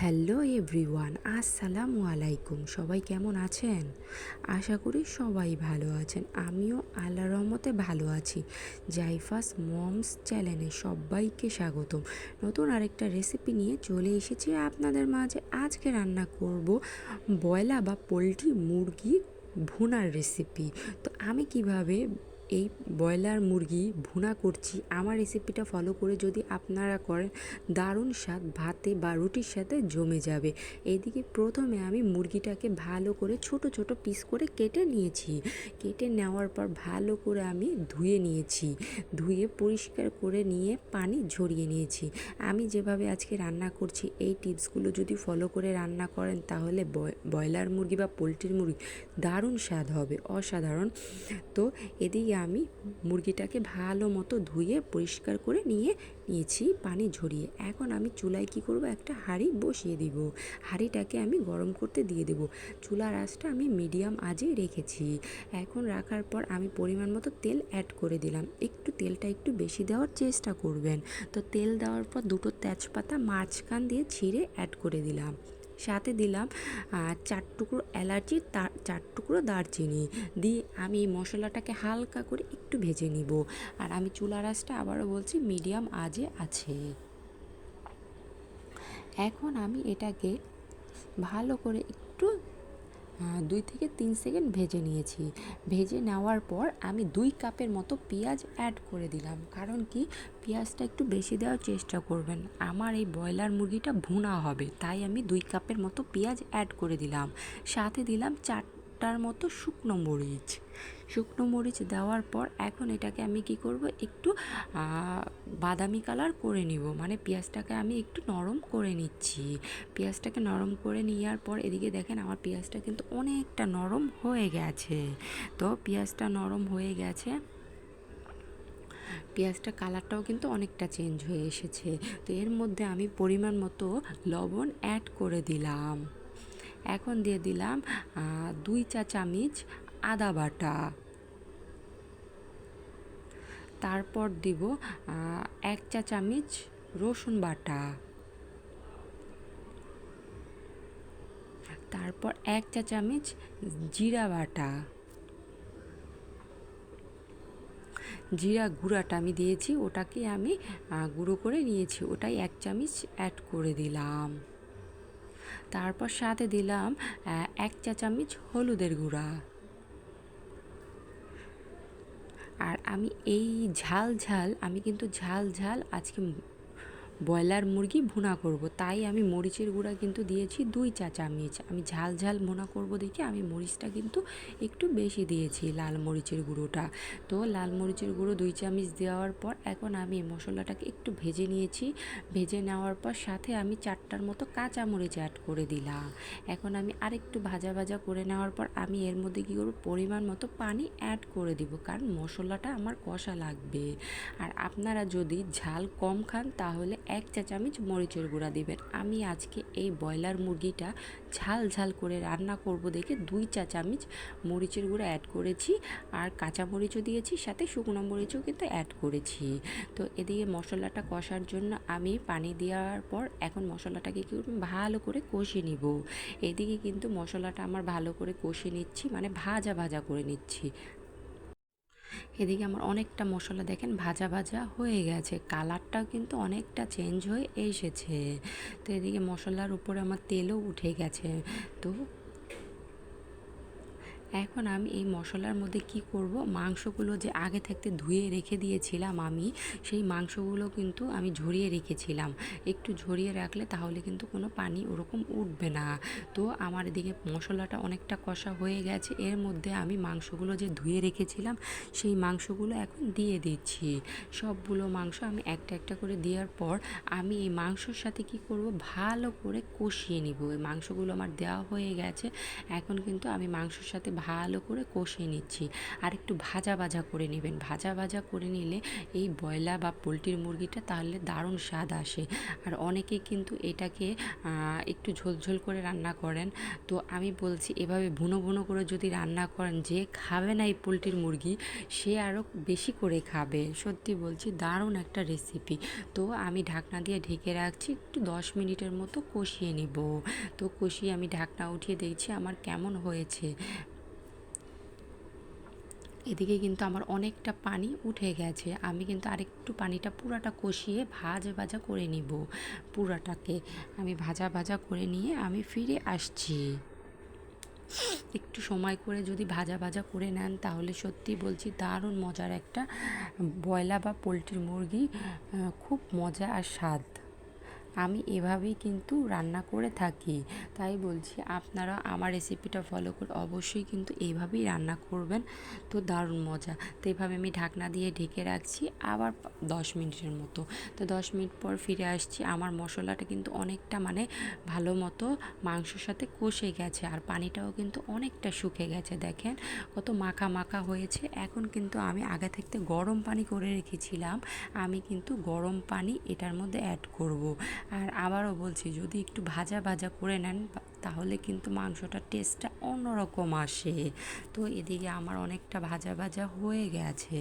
Hello everyone, আসসালামু আলাইকুম। সবাই কেমন আছেন? আশা করি সবাই ভালো আছেন। আমিও আল্লাহ রহমতে ভালো আছি। জাইফাস মমস চ্যানেলে সবাইকে স্বাগতম। নতুন আরেকটা রেসিপি নিয়ে চলে এসেছি আপনাদের মাঝে। আজকে রান্না করব বয়লা বা পোলট্রি মুরগি ভুনার রেসিপি। তো আমি কীভাবে এই ব্রয়লার মুরগি ভুনা করছি, আমার রেসিপিটা ফলো করে যদি আপনারা করেন, দারুণ স্বাদ ভাতে বা রুটির সাথে জমে যাবে। এদিকে প্রথমে আমি মুরগিটাকে ভালো করে ছোট ছোট পিস করে কেটে নিয়েছি। কেটে নেওয়ার পর ভালো করে আমি ধুয়ে নিয়েছি। ধুয়ে পরিষ্কার করে নিয়ে পানি ঝরিয়ে নিয়েছি। আমি যেভাবে আজকে রান্না করছি, এই টিপসগুলো যদি ফলো করে রান্না করেন, তাহলে ব্রয়লার মুরগি বা পোলট্রির মুরগি দারুণ স্বাদ হবে, অসাধারণ। তো এদিকে আমি মুরগিটাকে ভালো মতো ধুয়ে পরিষ্কার করে নিয়ে নিয়েছি পানি ঝরিয়ে। এখন আমি চুলায় কি করব, একটা হাঁড়ি বসিয়ে দিব। হাঁড়িটাকে আমি গরম করতে দিয়ে দেব। চুলার আঁচটা আমি মিডিয়াম আজেই রেখেছি। এখন রাখার পর আমি পরিমাণ মতো তেল অ্যাড করে দিলাম। একটু তেলটা একটু বেশি দেওয়ার চেষ্টা করবেন। তো তেল দেওয়ার পর দুটো তেজপাতা মাঝখান দিয়ে ছিঁড়ে অ্যাড করে দিলাম। সাথে দিলাম চার টুকরো এলাচি, তার, চার টুকরো দারচিনি। দিয়ে আমি মশলাটাকে হালকা করে একটু ভেজে নিব। আর আমি চুলা আঁচটা আবারও বলছি, মিডিয়াম আজে আছে। এখন আমি এটাকে ভালো করে একটু দুই থেকে তিন সেকেন্ড ভেজে নিয়েছি। ভেজে নেওয়ার পর আমি দুই কাপের মতো পেঁয়াজ অ্যাড করে দিলাম। কারণ কি? পেঁয়াজটা একটু বেশি দেওয়ার চেষ্টা করবেন। আমার এই ব্রয়লার মুরগিটা ভুনা হবে, তাই আমি দুই কাপের মতো পেঁয়াজ অ্যাড করে দিলাম। সাথে দিলাম চার চারটার মতো শুকনো মরিচ। শুকনো মরিচ দেওয়ার পর এখন এটাকে আমি কি করব? একটু বাদামি কালার করে নিব। মানে পেঁয়াজটাকে আমি একটু নরম করে নিচ্ছি। পেঁয়াজটাকে নরম করে নেওয়ার পর এদিকে দেখেন আমার পেঁয়াজটা কিন্তু অনেকটা নরম হয়ে গেছে। তো পেঁয়াজটা নরম হয়ে গেছে। পেঁয়াজটা কালারটাও কিন্তু অনেকটা চেঞ্জ হয়ে এসেছে। তো এর মধ্যে আমি পরিমাণ মতো লবণ অ্যাড করে দিলাম। এখন দিয়ে দিলাম দুই চা চামচ আদা বাটা। তারপর দিব এক চা চামচ রসুন বাটা। তারপর এক চা চামচ জিরা বাটা। জিরা গুঁড়াটা আমি দিয়েছি, ওটাকে আমি গুঁড়ো করে নিয়েছি, ওটাই এক চামচ অ্যাড করে দিলাম। তারপর সাথে দিলাম এক চা চামচ হলুদের গুঁড়া। আর আমি এই ঝাল ঝাল, আমি কিন্তু ঝাল ঝাল আজকে ব্রয়লার মুরগি ভুনা করব। তাই আমি মরিচের গুঁড়া কিন্তু দিয়েছি, দুই চা চামচ। আমি ঝাল ঝাল ভুনা করব দেখে আমি মরিচটা কিন্তু একটু বেশি দিয়েছি লাল মরিচের গুঁড়োটা। তো লাল মরিচের গুঁড়ো দুই চামচ দেওয়ার পর এখন আমি মশলাটাকে একটু ভেজে নিয়েছি। ভেজে নেওয়ার পর সাথে আমি চারটার মতো কাঁচা মরিচ অ্যাড করে দিলাম। এখন আমি আরেকটু ভাজা ভাজা করে নেওয়ার পর আমি এর মধ্যে কী করব? পরিমাণ মতো পানি অ্যাড করে দিব, কারণ মশলাটা আমার কষা লাগবে। আর আপনারা যদি ঝাল কম খান তাহলে এক চা চামচ মরিচের গুঁড়া দেবেন। আমি আজকে এই ব্রয়লার মুরগিটা ঝাল ঝাল করে রান্না করব দেখে দুই চা চামচ মরিচের গুঁড়া অ্যাড করেছি আর কাঁচা মরিচও দিয়েছি, সাথে শুকনো মরিচও কিন্তু অ্যাড করেছি। তো এদিকে মশলাটা কষার জন্য আমি পানি দেওয়ার পর এখন মশলাটাকে কি ভালো করে কষে নিব। এদিকে কিন্তু মশলাটা আমার ভালো করে কষে নিচ্ছি মানে ভাজা ভাজা করে নিচ্ছি। এদিকে আমার অনেকটা মশলা দেখেন, ভাজা ভাজা হয়ে গেছে। কালারটাও কিন্তু অনেকটা চেঞ্জ হয়ে এসেছে। তো এদিকে মশলার উপরে আমার তেলও উঠে গেছে। তো এখন আমি এই মশলার মধ্যে কি করব? মাংসগুলো যে আগে থাকতে ধুয়ে রেখে দিয়েছিলাম আমি, সেই মাংসগুলো কিন্তু আমি ঝরিয়ে রেখেছিলাম। একটু ঝরিয়ে রাখলে তাহলে কিন্তু কোনো পানি ওরকম উঠবে না। তো আমার এদিকে মশলাটা অনেকটা কষা হয়ে গেছে। এর মধ্যে আমি মাংসগুলো যে ধুয়ে রেখেছিলাম, সেই মাংসগুলো এখন দিয়ে দিচ্ছি। সবগুলো মাংস আমি একটা একটা করে দেওয়ার পর আমি এই মাংসর সাথে কি করব? ভালো করে কষিয়ে নিব। এই মাংসগুলো আমার দেওয়া হয়ে গেছে। এখন কিন্তু আমি মাংসর সাথে ভালো করে কষিয়ে নিচ্ছি। আর একটু ভাজা ভাজা করে নেবেন। ভাজা ভাজা করে নিলে এই ব্রয়লার বা পোলট্রির মুরগিটা তাহলে দারুণ স্বাদ আসে। আর অনেকে কিন্তু এটাকে একটু ঝোলঝোল করে রান্না করেন। তো আমি বলছি এভাবে ভুনো ভুনো করে যদি রান্না করেন, যে খাবে না এই পোলট্রির মুরগি, সে আরও বেশি করে খাবে। সত্যি বলছি, দারুণ একটা রেসিপি। তো আমি ঢাকনা দিয়ে ঢেকে রাখছি, একটু দশ মিনিটের মতো কষিয়ে নিব। তো কষিয়ে আমি ঢাকনা উঠিয়ে দেখছি আমার কেমন হয়েছে। এদিকে কিন্তু আমার অনেকটা পানি উঠে গেছে। আমি কিন্তু আরেকটু পানিটা পুরাটা কষিয়ে ভাজা ভাজা করে নিব। পুরাটাকে আমি ভাজা ভাজা করে নিয়ে আমি ফিরে আসছি। একটু সময় করে যদি ভাজা ভাজা করে নেন তাহলে সত্যি বলছি দারুণ মজার একটা ব্রয়লার বা পোলট্রির মুরগি খুব মজা আর স্বাদ। আমি এভাবেই কিন্তু রান্না করে থাকি। তাই বলছি আপনারা আমার রেসিপিটা ফলো করে অবশ্যই কিন্তু এইভাবেই রান্না করবেন। তো দারুণ মজা। তো এইভাবে আমি ঢাকনা দিয়ে ঢেকে রাখছি আবার দশ মিনিটের মতো। তো দশ মিনিট পর ফিরে আসছি। আমার মশলাটা কিন্তু অনেকটা মানে ভালো মতো মাংসর সাথে কষে গেছে আর পানিটাও কিন্তু অনেকটা শুকে গেছে দেখেন। কত মাখা মাখা হয়েছে। এখন কিন্তু আমি আগে থাকতে গরম পানি করে রেখেছিলাম। আমি কিন্তু গরম পানি এটার মধ্যে অ্যাড করব। আর আবারও বলছি যদি একটু ভাজা ভাজা করে নেন তাহলে কিন্তু মাংসটার টেস্টটা অন্যরকম আসে। তো এদিকে আমার অনেকটা ভাজা ভাজা হয়ে গেছে।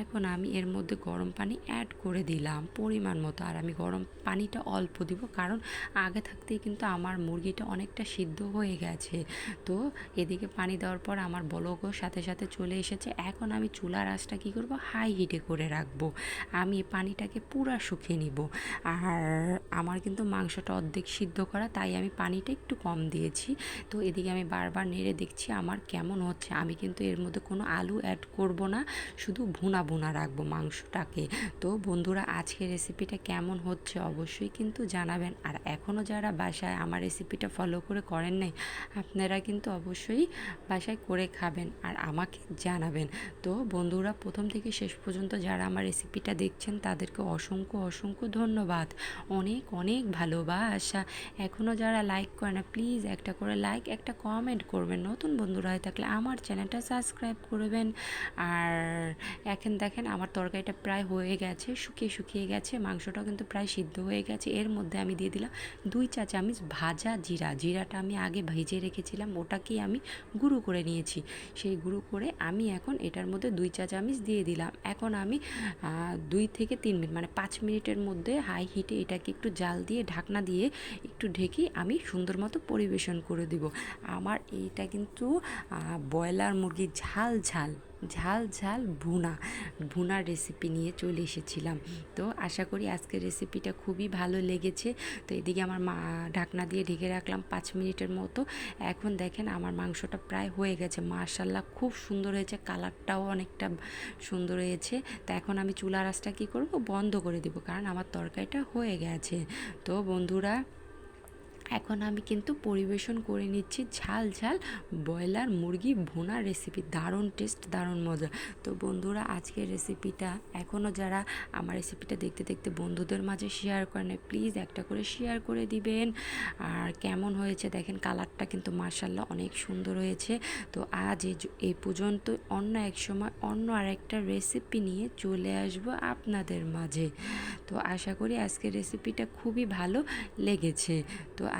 এখন আমি এর মধ্যে গরম পানি অ্যাড করে দিলাম পরিমাণ মতো। আর আমি গরম পানিটা অল্প দিব কারণ আগে থাকতেই কিন্তু আমার মুরগিটা অনেকটা সিদ্ধ হয়ে গেছে। তো এদিকে পানি দেওয়ার পর আমার বলকও সাথে সাথে চলে এসেছে। এখন আমি চুলার আঁচটা কী করব? হাই হিটে করে রাখব। আমি পানিটাকে পুরা শুকিয়ে নিব। আর আমার কিন্তু মাংসটা অর্ধেক সিদ্ধ করা, তাই আমি পানিটা একটু কম দিয়েছি। তো এদিকে আমি বারবার নেড়ে দেখছি আমার কেমন হচ্ছে। আমি কিন্তু এর মধ্যে কোনো আলু অ্যাড করব না, শুধু ভুনা ভুনা রাখব মাংসটাকে। তো বন্ধুরা, আজকের রেসিপিটা কেমন হচ্ছে অবশ্যই কিন্তু জানাবেন। আর এখনও যারা বাসায় আমার রেসিপিটা ফলো করে করেন নাই, আপনারা কিন্তু অবশ্যই বাসায় করে খাবেন আর আমাকে জানাবেন। তো বন্ধুরা, প্রথম থেকে শেষ পর্যন্ত যারা আমার রেসিপিটা দেখছেন, তাদেরকে অসংখ্য অসংখ্য ধন্যবাদ। অনেক অনেক ভালোবাসা। এখনও যারা লাইক করে না প্লিজ একটা করে লাইক একটা কমেন্ট করবেন। নতুন বন্ধুরা হয়ে থাকলে আমার চ্যানেলটা সাবস্ক্রাইব করবেন। আর এখন দেখেন আমার তরকারিটা প্রায় হয়ে গেছে, শুকিয়ে শুকিয়ে গেছে, মাংসটাও কিন্তু প্রায় সিদ্ধ হয়ে গেছে। এর মধ্যে আমি দিয়ে দিলাম দুই চা চামচ ভাজা জিরা। জিরাটা আমি আগে ভেজে রেখেছিলাম, ওটাকেই আমি গুঁড়ো করে নিয়েছি। সেই গুঁড়ো করে আমি এখন এটার মধ্যে দুই চা চামচ দিয়ে দিলাম। এখন আমি দুই থেকে তিন মিনিট মানে পাঁচ মিনিটের মধ্যে হাই হিটে এটাকে একটু জাল দিয়ে, ঢাকনা দিয়ে একটু ঢেকে আমি সুন্দর মতো পরিবেশন করে দিব। আমার এইটা কিন্তু ব্রয়লার মুরগির ঝাল ঝাল ঝাল ঝাল ভুনা ভুনার রেসিপি নিয়ে চলে এসেছিলাম। তো আশা করি আজকের রেসিপিটা খুবই ভালো লেগেছে। তো এদিকে আমার মা ঢাকনা দিয়ে ঢেকে রাখলাম পাঁচ মিনিটের মতো। এখন দেখেন আমার মাংসটা প্রায় হয়ে গেছে। মার্শাল্লাহ খুব সুন্দর হয়েছে, কালারটাও অনেকটা সুন্দর হয়েছে। তো এখন আমি চুলা আঁচটা কী করব? বন্ধ করে দেবো, কারণ আমার তরকারিটা হয়ে গেছে। তো বন্ধুরা এখন আমি কিন্তু পরিবেশন করে নিচ্ছি ঝাল ঝাল ব্রয়লার, মুরগি, ভুনা রেসিপি দারুণ টেস্ট দারুণ মজা। তো বন্ধুরা, আজকের রেসিপিটা এখনও যারা আমার রেসিপিটা দেখতে দেখতে বন্ধুদের মাঝে শেয়ার করেন প্লিজ একটা করে শেয়ার করে দিবেন। আর কেমন হয়েছে দেখেন কালারটা কিন্তু মার্শাল্লাহ অনেক সুন্দর হয়েছে। তো আজ এই এই পর্যন্ত অন্য এক সময় অন্য আরেকটা রেসিপি নিয়ে চলে আসব আপনাদের মাঝে। তো আশা করি আজকের রেসিপিটা খুবই ভালো লেগেছে। তো